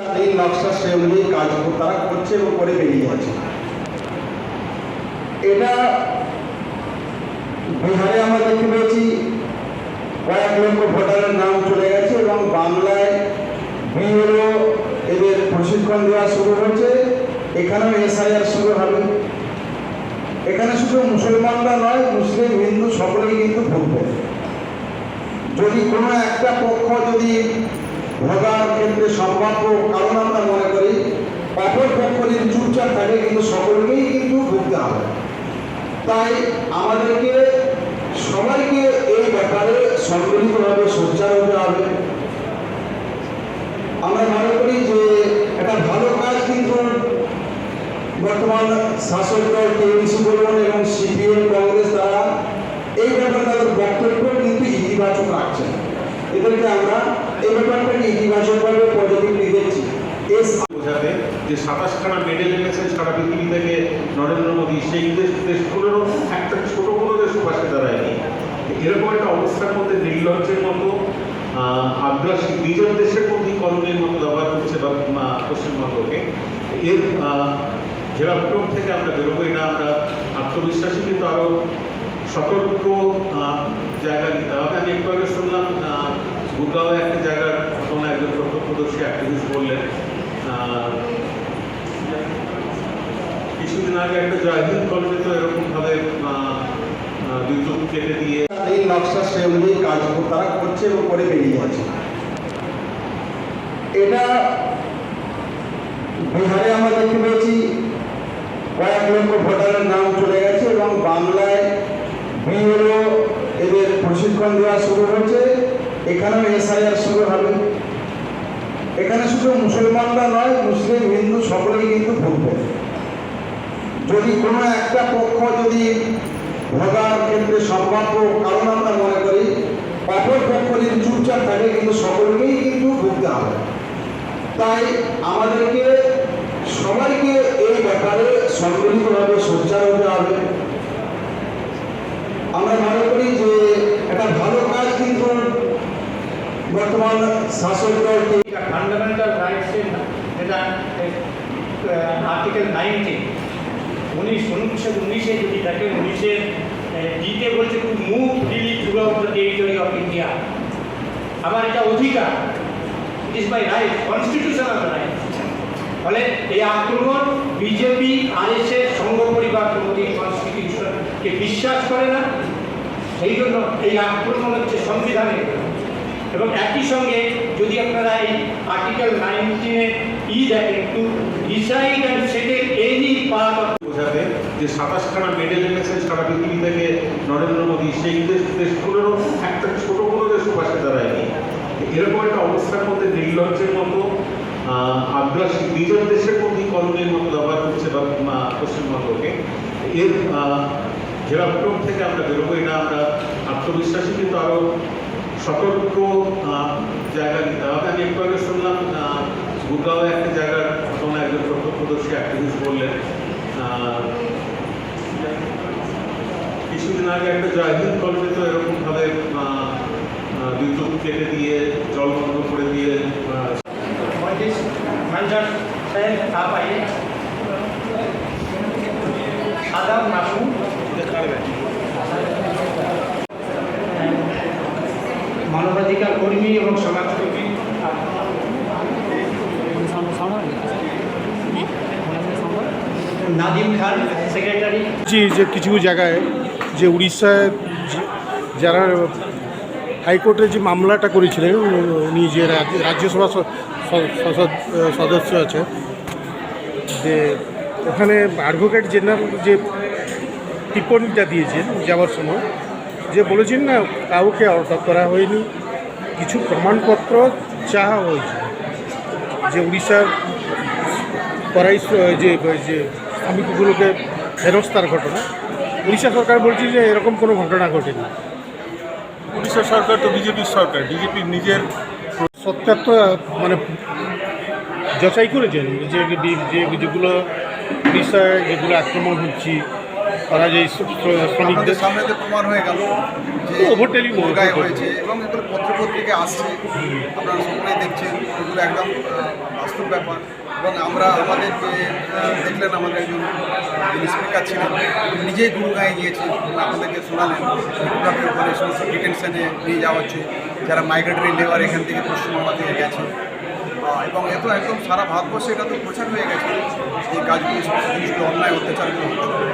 নীল নকশা সে অনুযায়ী কাজ তারা করছে এবং করে বেরিয়ে যাচ্ছে। এটা বিহারে আমরা দেখতে পেয়েছি, কয়েক লক্ষ ভোটারের নাম চলে গেছে এবং বাংলায় বিএলও এদের প্রশিক্ষণ দেওয়া শুরু হয়েছে। এখানেও এসআইআর শুরু হবে। এখানে শুধু মুসলমানরা নয়, মুসলিম, হিন্দু সকলেই কিন্তু ভুগবে যদি কোনো একটা পক্ষ যদি ভোগার ক্ষেত্রে সম্ভাব্য কারণ আমরা মনে করি অপর পক্ষ যদি চুপচাপ থাকে কিন্তু সকলকেই কিন্তু ভুগতে হবে। তাই আমাদেরকে সবাইকে এই ব্যাপারে সম্মিলিতভাবে সোচ্চার হতে হবে। আমরা মনে করি যে একটা ভালো কাজ কিন্তু বর্তমান শাসক দল টিএমসি বলুন এবং সিপিএম, কংগ্রেস তারা এই ব্যাপারে তাদের বক্তব্য কিন্তু ইতিবাচক রাখছেন। এদেরকে আমরা এই ব্যাপারটাকে ইতিবাচকভাবে সাতাশখানা মেডেল এনেছেন সারা পৃথিবী থেকে নরেন্দ্র মোদী। সেই দেশ দেশগুলোরও একটা ছোট কোনো দেশও পাশে দাঁড়ায়নি। এরকম একটা অবস্থার মধ্যে নির্লজ্জের মতো আগ্রাসী নিজের দেশের মধ্যেই কলোনির মতো ব্যবহার করছে বা পশ্চিমবঙ্গকে। এর ঘেরাপ্রম থেকে আমরা বেরোবো এটা আমরা আত্মবিশ্বাসী কিন্তু আরও সতর্ক জায়গা নিতে হবে। আমি একটু আগে শুনলাম আহ, গুরগাঁও একটা ঘটনা প্রত্যক্ষদর্শী অ্যাক্টিভিস্ট বললেন কিছুদিন আগে একটা জয়হিন্দ কলেজে তো এরকমভাবে বিদ্যুৎ কেটে দিয়ে নীল নকশা সে অনুযায়ী কাজ তারা করছে এবং করে বেরিয়ে যাচ্ছে। এটা বিহারে আমরা দেখতে পেয়েছি, কয়েক লক্ষ ভোটারের নাম চলে গেছে এবং বাংলায় বিএলও এদের প্রশিক্ষণ দেওয়া শুরু হয়েছে। এখানেও এসআইআর শুরু হবে। এখানে শুধু মুসলমানরা নয়, মুসলিম, হিন্দু সকলেই কিন্তু ভুগবে যদি কোনো একটা পক্ষ যদি ভোগার ক্ষেত্রে সম্ভাব্য কারণ আমরা মনে করি, অপর পক্ষ যদি চুপচাপ থাকে, কিন্তু সকলকেই কিন্তু ভুগতে হবে তাই আমাদেরকে সবাইকে এই ব্যাপারে সম্মিলিতভাবে সোচ্চার হতে হবে। আমরা মনে করি যে একটা ভালো বর্তমান শাসক দল এটা ফান্ডামেন্টাল রাইটসের যেটা আর্টিকেল নাইনটিন উনিশ অনুচ্ছেদ উনিশে যদি থাকে উনিশের ডিতে বলছে move freely throughout the territory of India আমার এটা অধিকার। It is my right constitutional right ফলে এই আক্রমণ বিজেপি আরএসএস সংঘ পরিবার মোদী কনস্টিটিউশনকে বিশ্বাস করে না। সেই জন্য এই আক্রমণ হচ্ছে সংবিধানের এবং একই সঙ্গে যদি আপনারা এই আর্টিকেল নাইনটিনে ই দেখেন to decide and settle any part of বোঝাবে যে সাতাশখানা মেডেল এনেছেন সারা পৃথিবী থেকে নরেন্দ্র মোদী, সেই দেশ দেশগুলোরও একটা ছোট কোনো দেশও পাশে দাঁড়ায়নি। এরকম একটা অবস্থার মধ্যে নির্লজ্জের মতো আগ্রাসী নিজের দেশের মধ্যেই কলোনির মতো ব্যবহার করছে বা পশ্চিমবঙ্গকে। এর ঘেরাপ্রম থেকে আমরা বেরোবো, এটা আমরা আত্মবিশ্বাসী কিন্তু আরও সতর্ক জায়গা নিতে হবে আমি একটু আগে শুনলাম গুরগাঁও একটা জায়গার ঘটনা, একজন প্রত্যক্ষদর্শী অ্যাক্টিভিস্ট বললেন কিছুদিন আগে একটা জয়হিন্দ কলেজে তো এরকমভাবে বিদ্যুৎ কেটে দিয়ে, জল বন্ধ করে দিয়ে সাহেব কর্মী এবং সমাজকর্মী। নাদিম খান সেক্রেটারি যে যে কিছু জায়গায় যে উড়িষ্যায় যারা হাইকোর্টে যে মামলাটা করেছিলেন উনি যে রাজ্য- রাজ্যসভা সদস্য সদস্য আছে যে ওখানে অ্যাডভোকেট জেনারেল যে টিপ্পণীটা দিয়েছেন যাওয়ার সময় যে বলেছেন না কাউকে আটক করা হয়নি। কিছু প্রমাণপত্র চাওয়া হয়েছে যে উড়িষ্যার করাই যে যে শ্রমিকগুলোকে ফেরস্তার ঘটনা। উড়িষ্যা সরকার বলছে যে এরকম কোনো ঘটনা ঘটেনি। উড়িষ্যা সরকার তো বিজেপির সরকার বিজেপির নিজের সত্যার্থ মানে যাচাই করেছেন যে যেগুলো উড়িষ্যায় যেগুলো আক্রমণ হচ্ছে তারা যে শ্র- শ্র- শ্রমিকদের সামনে তো প্রমাণ হয়ে গেল যে ওভারটেলিং হয়েছে। গায়ে হয়েছে এবং এগুলো পত্রপত্রিকা আসছে। আপনারা সকলেই দেখছেন এগুলো একদম বাস্তব ব্যাপার। এবং আমরা আমাদের দেখলেন আমাদের একজন যিনি স্পিকার ছিলেন নিজেই গুরুগাঁয়ে গিয়েছেন। আপনাদেরকে শোনালেন ওখানে সমস্ত ডিটেনশনে নিয়ে যাওয়া হচ্ছে। যারা মাইগ্রেটরি লেবার এখান থেকে পশ্চিমবাংলা থেকে গেছে। এবং এত একদম সারা ভারতবর্ষে এটা তো প্রচার হয়ে গেছে। এই কাজগুলো সমস্ত জিনিসগুলো অন্যায় অত্যাচারগুলো হচ্ছে।